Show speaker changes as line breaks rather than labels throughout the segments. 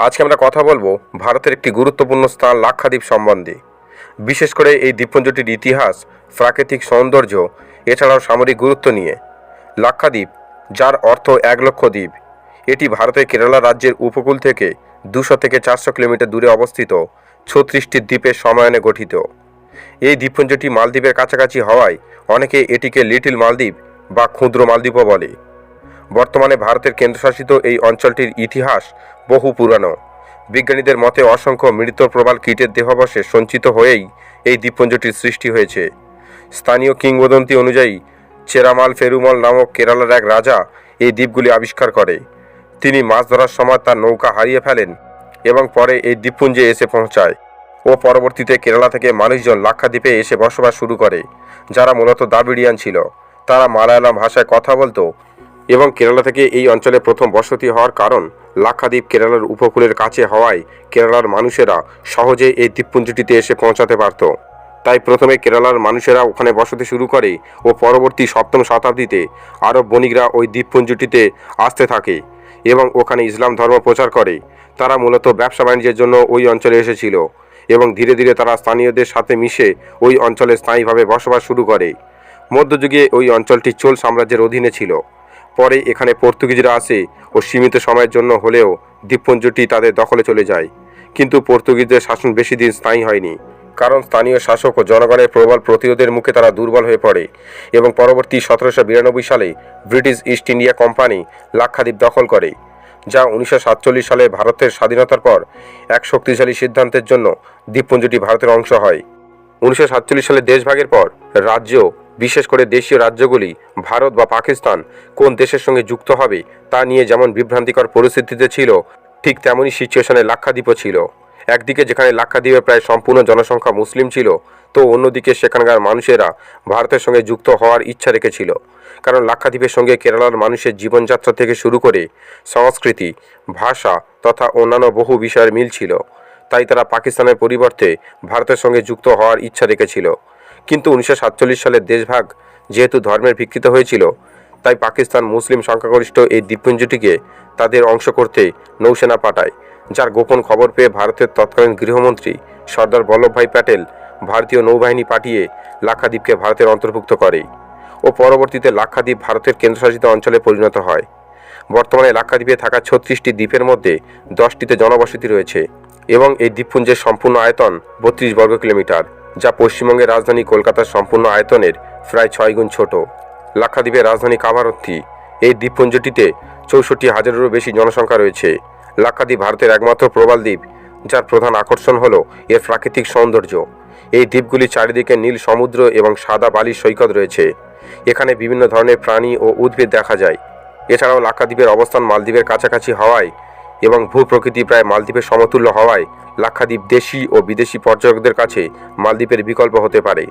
আজকে আমরা কথা বলব ভারতের একটি গুরুত্বপূর্ণ স্থান লাক্ষাদ্বীপ সম্বন্ধে। বিশেষ করে এই দ্বীপপুঞ্জটির ইতিহাস, প্রাকৃতিক সৌন্দর্য, এছাড়াও সামরিক গুরুত্ব নিয়ে। লাক্ষাদ্বীপ, যার অর্থ এক লক্ষ দ্বীপ, এটি ভারতের কেরালা রাজ্যের উপকূল থেকে দুশো থেকে চারশো কিলোমিটার দূরে অবস্থিত ছত্রিশটি দ্বীপের সমায়নে গঠিত। এই দ্বীপপুঞ্জটি মালদ্বীপের কাছাকাছি হওয়ায় অনেকে এটিকে লিটল মালদ্বীপ বা ক্ষুদ্র মালদ্বীপও বলে। বর্তমানে ভারতের কেন্দ্রশাসিত এই অঞ্চলটির ইতিহাস বহু পুরানো। বিজ্ঞানীদের মতে অসংখ্য মৃত প্রবাল কীটের দেহাবশে সঞ্চিত হয়েই এই দ্বীপপুঞ্জটির সৃষ্টি হয়েছে। স্থানীয় কিংবদন্তি অনুযায়ী, চেরামাল ফেরুমল নামক কেরালার এক রাজা এই দ্বীপগুলি আবিষ্কার করে। তিনি মাছ ধরার সময় তার নৌকা হারিয়ে ফেলেন এবং পরে এই দ্বীপপুঞ্জে এসে পৌঁছায় ও পরবর্তীতে কেরালা থেকে মানুষজন লাক্ষাদ্বীপে এসে বসবাস শুরু করে, যারা মূলত দ্রাবিড়িয়ান ছিল। তারা মালায়ালাম ভাষায় কথা বলতো এবং কেরালা থেকে এই অঞ্চলে প্রথম বসতি হওয়ার কারণ, লাক্ষাদ্বীপ কেরালার উপকূলের কাছে হওয়ায় কেরালার মানুষেরা সহজে এই দ্বীপপুঞ্জটিতে এসে পৌঁছাতে পারত। তাই প্রথমে কেরালার মানুষেরা ওখানে বসতি শুরু করে ও পরবর্তী সপ্তম শতাব্দীতে আরব বণিকরা ওই দ্বীপপুঞ্জটিতে আসতে থাকে এবং ওখানে ইসলাম ধর্ম প্রচার করে। তারা মূলত ব্যবসা বাণিজ্যের জন্য ওই অঞ্চলে এসেছিল এবং ধীরে ধীরে তারা স্থানীয়দের সাথে মিশে ওই অঞ্চলে স্থায়ীভাবে বসবাস শুরু করে। মধ্যযুগে ওই অঞ্চলটি চোল সাম্রাজ্যের অধীনে ছিল। পরে এখানে পর্তুগিজরা আসে ও সীমিত সময়ের জন্য হলেও দ্বীপপুঞ্জটি তাদের দখলে চলে যায়। কিন্তু পর্তুগিজদের শাসন বেশি দিন স্থায়ী হয়নি। কারণ স্থানীয় শাসক ও জনগণের প্রবল প্রতিরোধের মুখে তারা দুর্বল হয়ে পড়ে এবং পরবর্তী সতেরোশো বিরানব্বই সালে British East India company Lakshadweep দখল করে, যা উনিশশো সাতচল্লিশ সালে ভারতের স্বাধীনতার পর এক শক্তিশালী সিদ্ধান্তের জন্য দ্বীপপুঞ্জটি ভারতের অংশ হয়। উনিশশো সাতচল্লিশ সালে দেশভাগের পর রাজ্য বিশেষ করে দেশীয় রাজ্যগুলি, ভারত বা পাকিস্তান, কোন দেশের সঙ্গে যুক্ত হবে তা নিয়ে যেমন বিভ্রান্তিকর পরিস্থিতিতে ছিল, ঠিক তেমনই সিচুয়েশনে লাক্ষাদ্বীপও ছিল। একদিকে যেখানে লাক্ষাদ্বীপে প্রায় সম্পূর্ণ জনসংখ্যা মুসলিম ছিল, তো অন্যদিকে সেখানকার মানুষেরা ভারতের সঙ্গে যুক্ত হওয়ার ইচ্ছা রেখেছিল। কারণ লাক্ষাদ্বীপের সঙ্গে কেরালার মানুষের জীবনযাত্রা থেকে শুরু করে সংস্কৃতি, ভাষা তথা অন্যান্য বহু বিষয়ের মিল ছিল। তাই তারা পাকিস্তানের পরিবর্তে ভারতের সঙ্গে যুক্ত হওয়ার ইচ্ছা রেখেছিল। কিন্তু উনিশশো সাতচল্লিশ সালের দেশভাগ যেহেতু ধর্মের ভিত্তিতে হয়েছিল, তাই পাকিস্তান মুসলিম সংখ্যাগরিষ্ঠ এই দ্বীপপুঞ্জটিকে তাদের অংশ করতে নৌসেনা পাঠায়, যার গোপন খবর পেয়ে ভারতের তৎকালীন গৃহমন্ত্রী সর্দার বল্লভভাই প্যাটেল ভারতীয় নৌবাহিনী পাঠিয়ে লাক্ষাদ্বীপকে ভারতের অন্তর্ভুক্ত করে ও পরবর্তীতে লাক্ষাদ্বীপ ভারতের কেন্দ্রশাসিত অঞ্চলে পরিণত হয়। বর্তমানে লাক্ষাদ্বীপে থাকা ছত্রিশটি দ্বীপের মধ্যে দশটিতে জনবসতি রয়েছে এবং এই দ্বীপপুঞ্জের সম্পূর্ণ আয়তন বত্রিশ বর্গ কিলোমিটার। যা পশ্চিমবঙ্গের রাজধানী কলকাতার সম্পূর্ণ আয়তনের প্রায় ছয় গুণ ছোট। লাক্ষাদ্বীপের রাজধানী কাভারত্তি এই দ্বীপপুঞ্জটিতে চৌষট্টি হাজারেরও বেশি জনসংখ্যা রয়েছে। লাক্ষাদ্বীপ ভারতের একমাত্র প্রবাল দ্বীপ, যার প্রধান আকর্ষণ হল এর প্রাকৃতিক সৌন্দর্য। এই দ্বীপগুলির চারিদিকে নীল সমুদ্র এবং সাদা বালির সৈকত রয়েছে। এখানে বিভিন্ন ধরনের প্রাণী ও উদ্ভিদ দেখা যায়। এছাড়াও লাক্ষাদ্বীপের অবস্থান মালদ্বীপের কাছাকাছি হওয়ায় এবং ভূপ্রকৃতি প্রায় মালদ্বীপের সমতুল্য হওয়ায় লাক্ষাদ্বীপ দেশি ও বিদেশি পর্যটকদের কাছে মালদ্বীপের বিকল্প হতে পারে।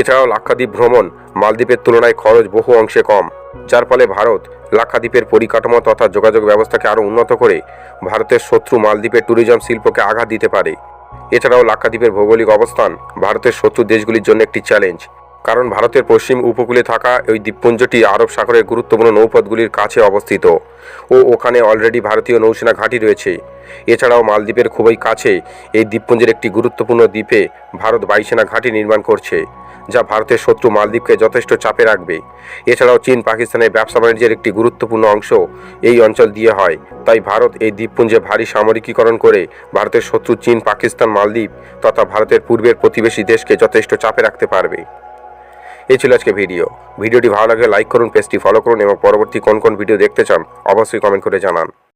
এছাড়াও লাক্ষাদ্বীপ ভ্রমণ মালদ্বীপের তুলনায় খরচ বহু অংশে কম, যার ফলে ভারত লাক্ষাদ্বীপের পরিকাঠামো তথা যোগাযোগ ব্যবস্থাকে আরও উন্নত করে ভারতের শত্রু মালদ্বীপের ট্যুরিজম শিল্পকে আঘাত দিতে পারে। এছাড়াও লাক্ষাদ্বীপের ভৌগোলিক অবস্থান ভারতের শত্রু দেশগুলির জন্য একটি চ্যালেঞ্জ কারণ ভারতের পশ্চিম উপকূলে থাকা ওই দ্বীপপুঞ্জটি আরব সাগরের গুরুত্বপূর্ণ নৌপথগুলির কাছে অবস্থিত ও ওখানে অলরেডি ভারতীয় নৌসেনা ঘাঁটি রয়েছে। এছাড়াও মালদ্বীপের খুবই কাছে এই দ্বীপপুঞ্জের একটি গুরুত্বপূর্ণ দ্বীপে ভারত বায়ুসেনা ঘাঁটি নির্মাণ করছে, যা ভারতের শত্রু মালদ্বীপকে যথেষ্ট চাপে রাখবে। এছাড়াও চীন, পাকিস্তানের ব্যবসা বাণিজ্যের একটি গুরুত্বপূর্ণ অংশ এই অঞ্চল দিয়ে হয়। তাই ভারত এই দ্বীপপুঞ্জে ভারী সামরিকীকরণ করে ভারতের শত্রু চীন, পাকিস্তান, মালদ্বীপ তথা ভারতের পূর্বের প্রতিবেশী দেশকে যথেষ্ট চাপে রাখতে পারবে। এই ছিল আজকে ভিডিও। ভিডিওটি ভালো লাগলে লাইক করুন, পেজটি ফলো করুন এবং পরবর্তী কোন কোন ভিডিও দেখতে চান, অবশ্যই কমেন্ট করে জানান।